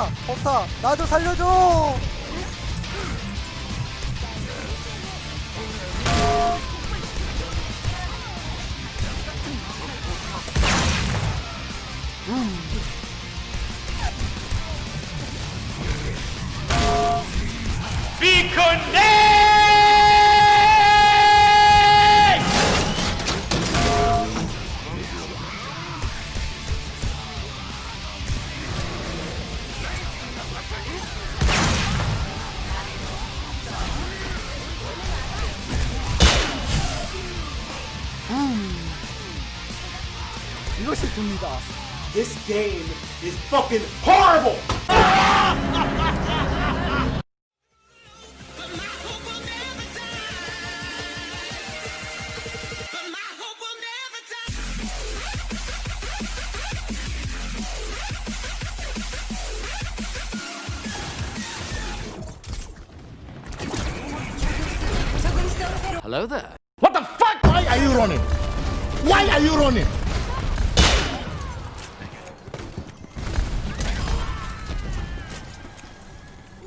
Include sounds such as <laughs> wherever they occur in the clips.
야, 버타, 나 좀 살려줘! 이것이 됩니다. This game is fucking horrible! Hello there. What the fuck? Why are you running? Why are you running?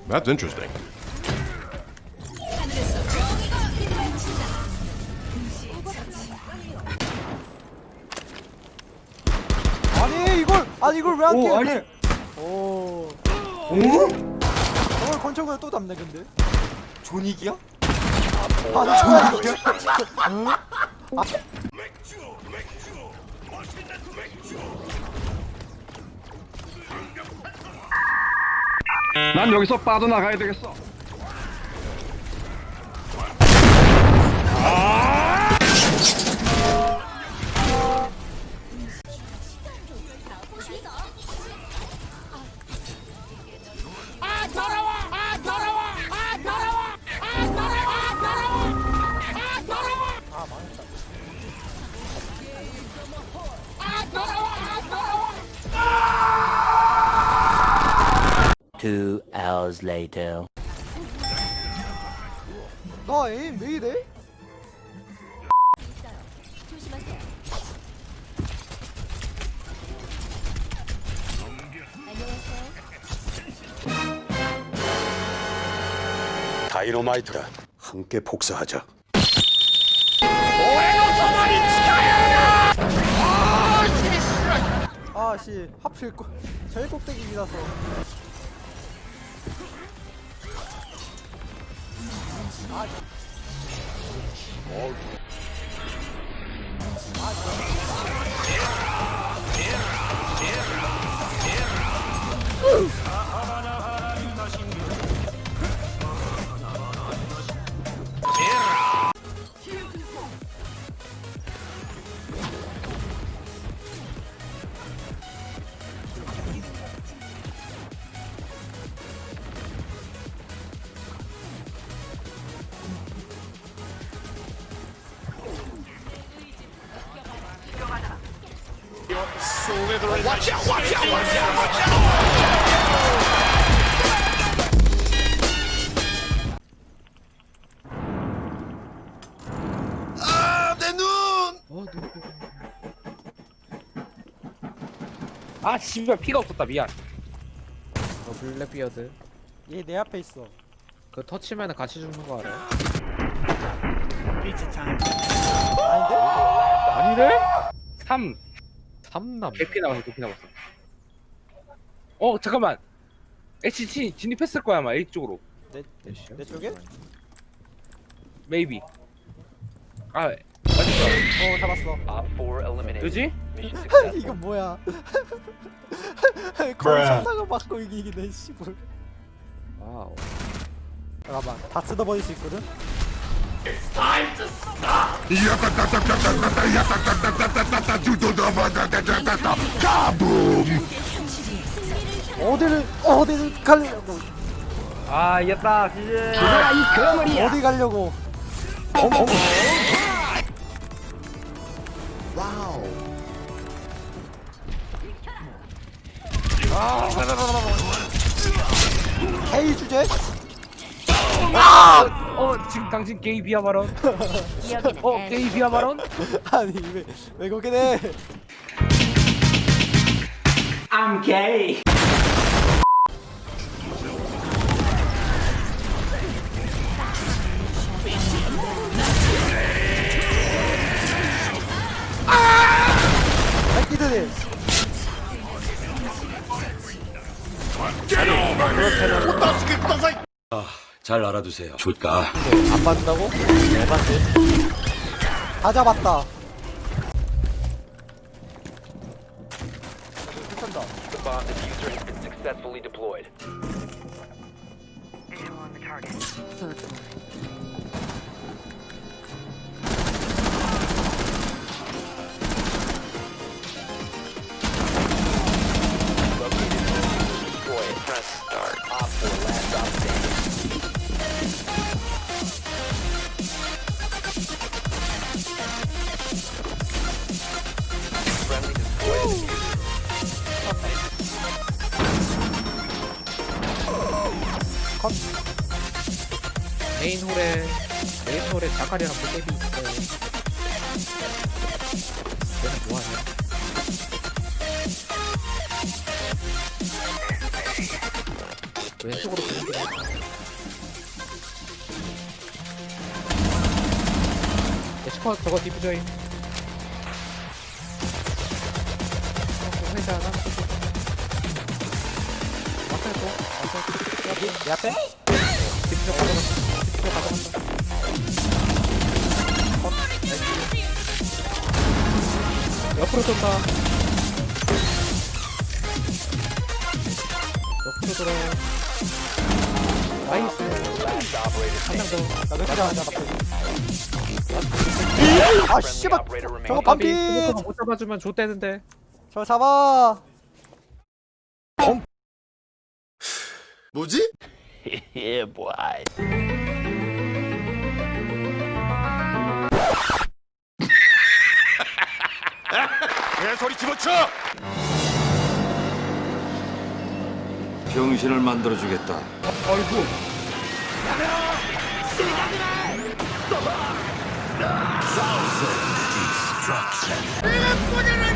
That's interesting. 아니, 이걸, 아니, 이걸 왜안 오, 깨? 아니. 오. 오? 저걸 권총을 또 잡네, 근데. 존익이야? 아, 존이야? <laughs> 난 여기서 빠져나가야 되겠어. Two hours later. 나 에임 왜 이래? 다이너마이트다. 함께 복사하자. 아씨, 하필 꼭 제일 꼭대기라서. Ooh. 아 씨발 피가 없었다 미안 어, 블랙비어드 얘 내 앞에 있어. 그 터치면 같이 죽는 거 알아요? 아닌데? 아니래? 3 삼남 개피 남았어 개피 남았어 어 잠깐만 HT 진입했을 거야 아마 A 쪽으로 내, 내, 내 쪽에? 메이비 아 맞았어 어, 잡았어. 그지? <laughs> 이거 뭐야? <laughs> 거의 상당히 맞고 이기네, 씨발. 와우 잠깐만, 다 뜯어버릴 수 있거든? 어디를, 어디를 가려고. 아 이겼다 시즌 어디 가려고. K 주제? 어 지금 당신 게이 비하 발언 어 게이 비하 발언 아니 왜, 왜 그렇게 해? I'm gay. 새끼들이 잘 알아두세요. 줄까? 안 받는다고? 네 받지 다 잡았다 괜찮다 메인 홀에 메인 홀에 자카리랑 볼레비 있어요. 얘는 뭐하냐? 왼쪽으로 보는 게 에스커 저거 디프저임 어, 회자 하나 왔어요 또 왔어요 여기 내 앞에? 디프저 가져갔어 옆으로 쏜다. 옆으로 돌아 나이스. 한명 더 나 맥주 하자 갑자기 아 씨발. 저거 반피. 못 잡아주면 좆되는데. 저 잡아. 뭐지? <laughs> yeah, boy. 개소리 집어쳐! 병신을 만들어주겠다. 어이구 내가 꽂아라